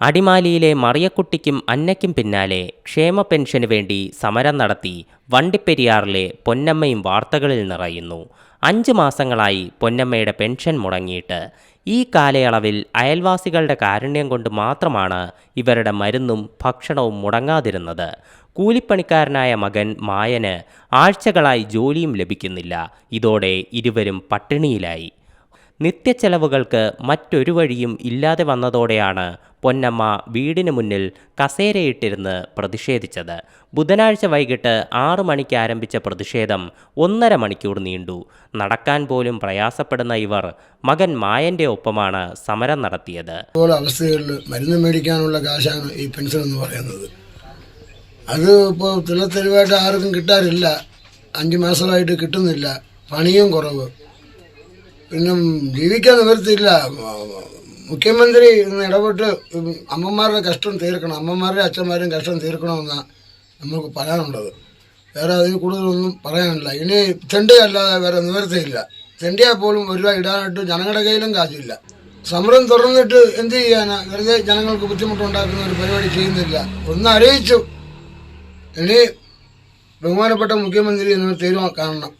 അടിമാലിയിലെ മറിയക്കുട്ടിക്കും അന്നയ്ക്കും പിന്നാലെ ക്ഷേമ പെൻഷന് വേണ്ടി സമരം നടത്തി വണ്ടിപ്പെരിയാറിലെ പൊന്നമ്മയും വാർത്തകളിൽ നിറയുന്നു. അഞ്ച് മാസങ്ങളായി പൊന്നമ്മയുടെ പെൻഷൻ മുടങ്ങിയിട്ട്. ഈ കാലയളവിൽ അയൽവാസികളുടെ കാരുണ്യം കൊണ്ട് മാത്രമാണ് ഇവരുടെ മരുന്നും ഭക്ഷണവും മുടങ്ങാതിരുന്നത്. കൂലിപ്പണിക്കാരനായ മകൻ മായന് ആഴ്ചകളായി ജോലിയും ലഭിക്കുന്നില്ല. ഇതോടെ ഇരുവരും പട്ടിണിയിലായി. നിത്യച്ചെലവുകൾക്ക് മറ്റൊരു വഴിയും ഇല്ലാതെ വന്നതോടെയാണ് പൊന്നമ്മ വീടിന് മുന്നിൽ കസേരയിട്ടിരുന്ന് പ്രതിഷേധിച്ചത്. ബുധനാഴ്ച വൈകിട്ട് ആറു മണിക്ക് ആരംഭിച്ച പ്രതിഷേധം ഒന്നര മണിക്കൂർ നീണ്ടു. നടക്കാൻ പോലും പ്രയാസപ്പെടുന്ന ഇവർ മകൻ മായന്റെ ഒപ്പമാണ് സമരം നടത്തിയത്. അവസ്ഥകളിൽ മരുന്ന് മേടിക്കാനുള്ള കാശാണ് ഈ പെൻഷൻ എന്ന് പറയുന്നത്. അത് ഇപ്പോൾ തിളത്തെരുവായിട്ട് ആർക്കും കിട്ടാറില്ല. അഞ്ച് മാസമായിട്ട് കിട്ടുന്നില്ല. പണിയും കുറവ്. പിന്നെ ജീവിക്കാൻ നിവൃത്തിയില്ല. മുഖ്യമന്ത്രി ഇന്ന് ഇടപെട്ട് അമ്മമാരുടെ കഷ്ടം തീർക്കണം അമ്മമാരുടെയും അച്ഛന്മാരുടെയും കഷ്ടം തീർക്കണമെന്നാണ് നമുക്ക് പറയാനുള്ളത്. വേറെ അതിന് കൂടുതലൊന്നും പറയാനില്ല. ഇനി തെണ്ടിയല്ലാതെ വേറെ നിവർത്തിയില്ല. തെണ്ടിയാൽ പോലും ഒരു രൂപ ഇടാനായിട്ട് ജനങ്ങളുടെ കയ്യിലും കാശില്ല. സമരം തുറന്നിട്ട് എന്ത് ചെയ്യാനാ? വെറുതെ ജനങ്ങൾക്ക് ബുദ്ധിമുട്ടുണ്ടാക്കുന്ന ഒരു പരിപാടി ചെയ്യുന്നില്ല. ഒന്ന് അറിയിച്ചു. ഇനി ബഹുമാനപ്പെട്ട മുഖ്യമന്ത്രി എന്നൊരു തീരുമാനം കാണണം.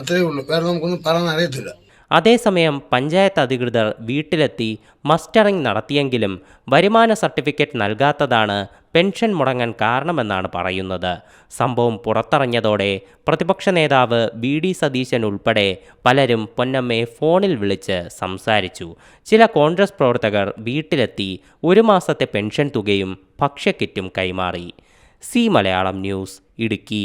അത്രയേ ഉള്ളൂ. വേറെ നമുക്കൊന്നും പറയാൻ അറിയത്തില്ല. അതേസമയം പഞ്ചായത്ത് അധികൃതർ വീട്ടിലെത്തി മസ്റ്ററിംഗ് നടത്തിയെങ്കിലും വരുമാന സർട്ടിഫിക്കറ്റ് നൽകാത്തതാണ് പെൻഷൻ മുടങ്ങാൻ കാരണമെന്നാണ് പറയുന്നത്. സംഭവം പുറത്തറിഞ്ഞതോടെ പ്രതിപക്ഷ നേതാവ് ബി ഡി സതീശൻ ഉൾപ്പെടെ പലരും പൊന്നമ്മയെ ഫോണിൽ വിളിച്ച് സംസാരിച്ചു. ചില കോൺഗ്രസ് പ്രവർത്തകർ വീട്ടിലെത്തി ഒരു മാസത്തെ പെൻഷൻ തുകയും ഭക്ഷ്യക്കിറ്റും കൈമാറി. C Malayalam news Idukki.